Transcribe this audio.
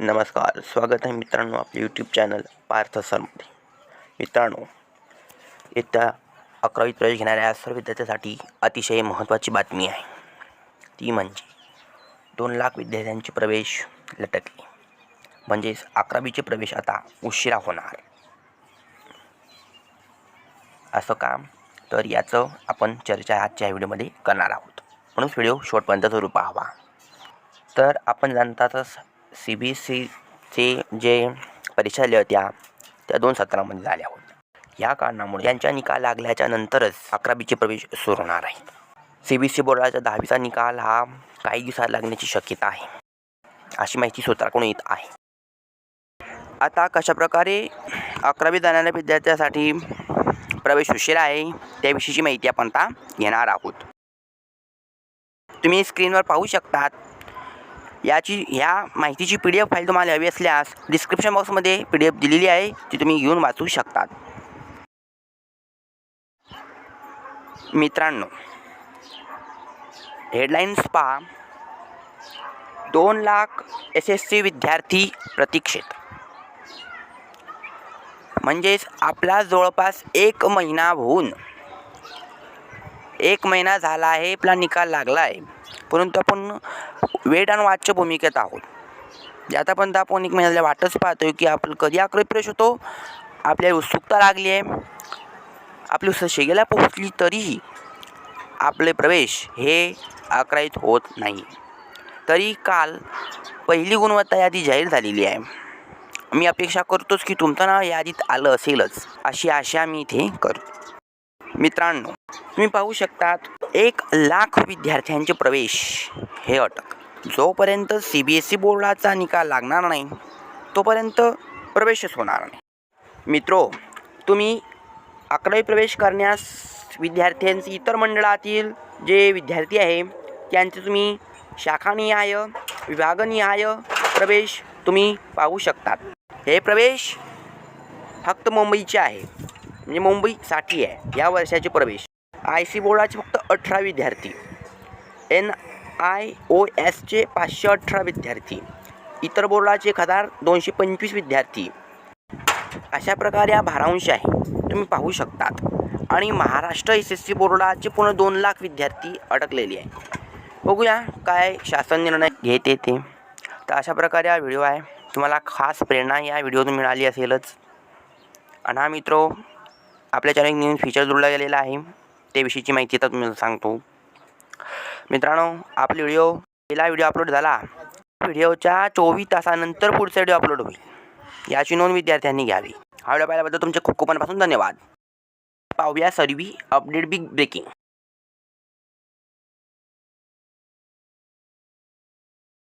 नमस्कार स्वागत आहे मित्रांनो आपले यूट्यूब चॅनल पार्थ सरमध्ये. मित्रांनो येत्या अकरावीत प्रवेश घेणाऱ्या सर्व विद्यार्थ्यांसाठी अतिशय महत्त्वाची बातमी आहे. ती म्हणजे दोन लाख विद्यार्थ्यांचे प्रवेश लटकले. म्हणजेच अकरावीचे प्रवेश आता उशिरा होणार. असं काम तर याचं आपण चर्चा आजच्या व्हिडिओमध्ये करणार आहोत. म्हणून व्हिडिओ शेवटपर्यंत जरूर पाहावा. तर आपण जाणतातच सी बी सीचे जे परीक्षा झाल्या होत्या त्या दोन सत्रामध्ये झाल्या होत्या. या कारणामुळे यांच्या निकाल लागल्याच्या नंतरच अकरावीचे प्रवेश सुरू होणार आहे. सी बी सी बोर्डाचा दहावीचा निकाल हा काही दिवसात लागण्याची शक्यता आहे अशी माहिती सूत्राकडून येत आहे. आता कशाप्रकारे अकरावी जाणाऱ्या विद्यार्थ्यासाठी प्रवेश उशीर आहे त्याविषयीची माहिती आपण आता घेणार आहोत. तुम्ही स्क्रीनवर पाहू शकतात याची ह्या माहितीची पी डी एफ फाईल तुम्हाला हवी असल्यास डिस्क्रिप्शन बॉक्समध्ये पी डी एफ दिलेली आहे ती तुम्ही घेऊन वाचू शकतात. मित्रांनो हेडलाईन्स पहा. दोन लाख एस एस सी विद्यार्थी प्रतीक्षेत. म्हणजेच आपला जवळपास एक महिना होऊन एक महिना झाला आहे आपला निकाल लागला आहे. परंतु आपण वेट आणि वाचच्या भूमिकेत आहोत. आतापर्यंत आपण एक महिन्याला वाटच पाहतोय की आपण कधी अकरावी प्रवेश होतो? आपल्याला उत्सुकता लागली आहे. आपली उत्सुकता शेगेला पोहोचली तरीही आपले प्रवेश हे अकरावीत होत नाही. तरी काल पहिली गुणवत्ता यादी जाहीर झालेली आहे. मी अपेक्षा करतोच की तुमचं नाव यादीत आलं असेलच अशी आशा मी इथे करतो. मित्रांनो तुम्ही पाहू शकतात एक लाख विद्यार्थ्यांचे प्रवेश हे अटक. जोपर्यंत सी बी एस ई बोर्डाचा निकाल लागणार नाही तोपर्यंत प्रवेशच होणार नाही. मित्रो तुम्ही अकरावी प्रवेश करण्यास विद्यार्थ्यांचे इतर मंडळातील जे विद्यार्थी आहे त्यांचे तुम्ही शाखानिहाय विभागनिहाय प्रवेश तुम्ही पाहू शकतात. हे प्रवेश फक्त मुंबईचे आहे म्हणजे मुंबईसाठी आहे या वर्षाचे प्रवेश. आय सी बोर्डाचे फक्त अठरा विद्यार्थी. एन आय ओ एसचे पाचशे अठरा विद्यार्थी इतर बोर्डाचे एक हजार दोनशे पंचवीस विद्यार्थी. अशा प्रकारे हा भारांश आहे. तुम्ही पाहू शकतात. आणि महाराष्ट्र एस एस सी बोर्डाचे पूर्ण दोन लाख विद्यार्थी अडकलेले आहे बघूया काय शासन निर्णय घेते ते तर अशा प्रकारे हा व्हिडिओ आहे. तुम्हाला खास प्रेरणा या व्हिडिओतून मिळाली असेलच. आणि हा मित्रो आपल्या चॅनल नवीन फीचर जोडला गेलेला आहे. त्याविषयीची माहिती आता तुम्हाला सांगतो. मित्रांनो आपला व्हिडिओ पहिला व्हिडिओ अपलोड झाला. व्हिडिओच्या चोवीस तासानंतर पुढचा व्हिडिओ अपलोड होईल. याची नोंद विद्यार्थ्यांनी घ्यावी. हा व्हिडिओ पाहिल्याबद्दल तुमचे खूप खूप मनापासून धन्यवाद. पाहूया सर्वी अपडेट बिग ब्रेकिंग